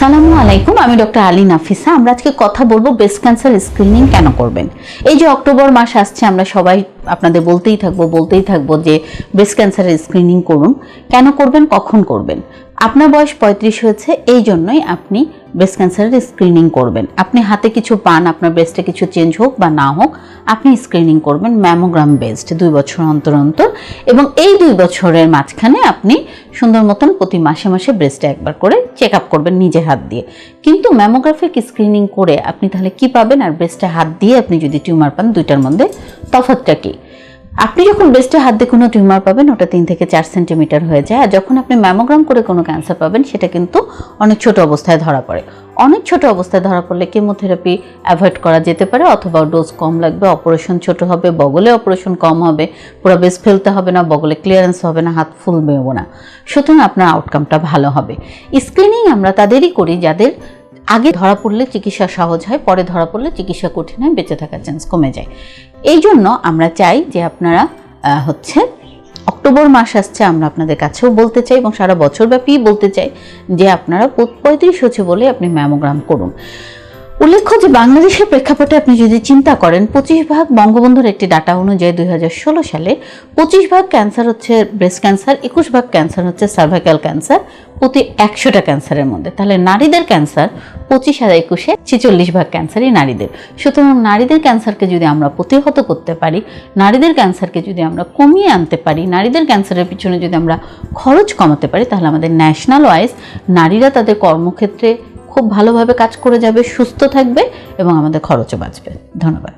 সালামু আলাইকুম, আমি ডক্টর আলী নাফিসা। আমরা আজকে কথা বলব ব্রেস্ট ক্যান্সার স্ক্রিনিং কেন করবেন? এই যে অক্টোবর মাস আসছে, আমরা সবাই আপনাদের বলতেই থাকব বলতেই থাকব যে ব্রেস্ট ক্যান্সারের স্ক্রিনিং করুন। কেন করবেন, কখন করবেন? আপনার বয়স পঁয়ত্রিশ হয়েছে, এই জন্যই আপনি ব্রেস্ট ক্যান্সারের স্ক্রিনিং করবেন। আপনি হাতে কিছু পান, আপনার ব্রেস্টে কিছু চেঞ্জ হোক বা না হোক, আপনি স্ক্রিনিং করবেন ম্যামোগ্রাম বেসড দুই বছর অন্তর অন্তর এবং এই দুই বছরের মাঝখানে আপনি সুন্দর মতন প্রতি মাসে মাসে ব্রেস্টে একবার করে চেক আপ করবেন নিজের হাত দিয়ে। কিন্তু ম্যামোগ্রাফিক স্ক্রিনিং করে আপনি তাহলে কি পাবেন? আর ব্রেস্টে হাত দিয়ে আপনি যদি টিউমার পান, দুইটার মধ্যে তফাৎটা কি? আপনি যখন ব্রেস্টে হাত দিয়ে কোনো টিউমার পাবেন, ওটা তিন থেকে চার সেন্টিমিটার হয়ে যায়। আর যখন আপনি ম্যামোগ্রাম করে কোনো ক্যান্সার পাবেন, সেটা কিন্তু অনেক ছোট অবস্থায় ধরা পড়ে। অনেক ছোট অবস্থায় ধরা পড়লে কেমোথেরাপি অ্যাভয়েড করা যেতে পারে, অথবা ডোজ কম লাগবে অপারেশন ছোট হবে, বগলে অপারেশন কম হবে, পুরো বেস ফেলতে হবে না, বগলে ক্লিয়ারেন্স হবে না, হাত ফুলবেও না। সুতরাং আপনার আউটকামটা ভালো হবে। স্ক্রিনিং আমরা তাদেরই করি, যাদের আগে ধরা পড়লে চিকিৎসা সহজ হয়, পরে ধরা পড়লে চিকিৎসা কঠিন হয়, বেঁচে থাকার চান্স কমে যায়। এই জন্য আমরা চাই যে আপনারা হচ্ছে অক্টোবর মাস আসছে, আমরা আপনাদের কাছেও বলতে চাই এবং সারা বছরব্যাপী বলতে চাই যে আপনারা পঁয়ত্রিশ হচ্ছে বলে আপনি ম্যামোগ্রাম করুন। উল্লেখ্য যে বাংলাদেশের প্রেক্ষাপটে আপনি যদি চিন্তা করেন, পঁচিশ ভাগ বঙ্গবন্ধুর একটি ডাটা অনুযায়ী দুই হাজার ষোলো সালে পঁচিশ ভাগ ক্যান্সার হচ্ছে ব্রেস্ট ক্যান্সার একুশ ভাগ ক্যান্সার হচ্ছে সার্ভাইকাল ক্যান্সার প্রতি একশোটা ক্যান্সারের মধ্যে। তাহলে নারীদের ক্যান্সার পঁচিশ আর একুশে ছেচল্লিশ ভাগ ক্যান্সারই নারীদের। সুতরাং নারীদের ক্যান্সারকে যদি আমরা প্রতিহত করতে পারি, নারীদের ক্যান্সারকে যদি আমরা কমিয়ে আনতে পারি, নারীদের ক্যান্সারের পিছনে যদি আমরা খরচ কমাতে পারি, তাহলে আমাদের ন্যাশনাল ওয়াইজ নারীরা তাদের কর্মক্ষেত্রে খুব ভালোভাবে কাজ করে যাবে সুস্থ থাকবে এবং আমাদের খরচও বাঁচবে। ধন্যবাদ।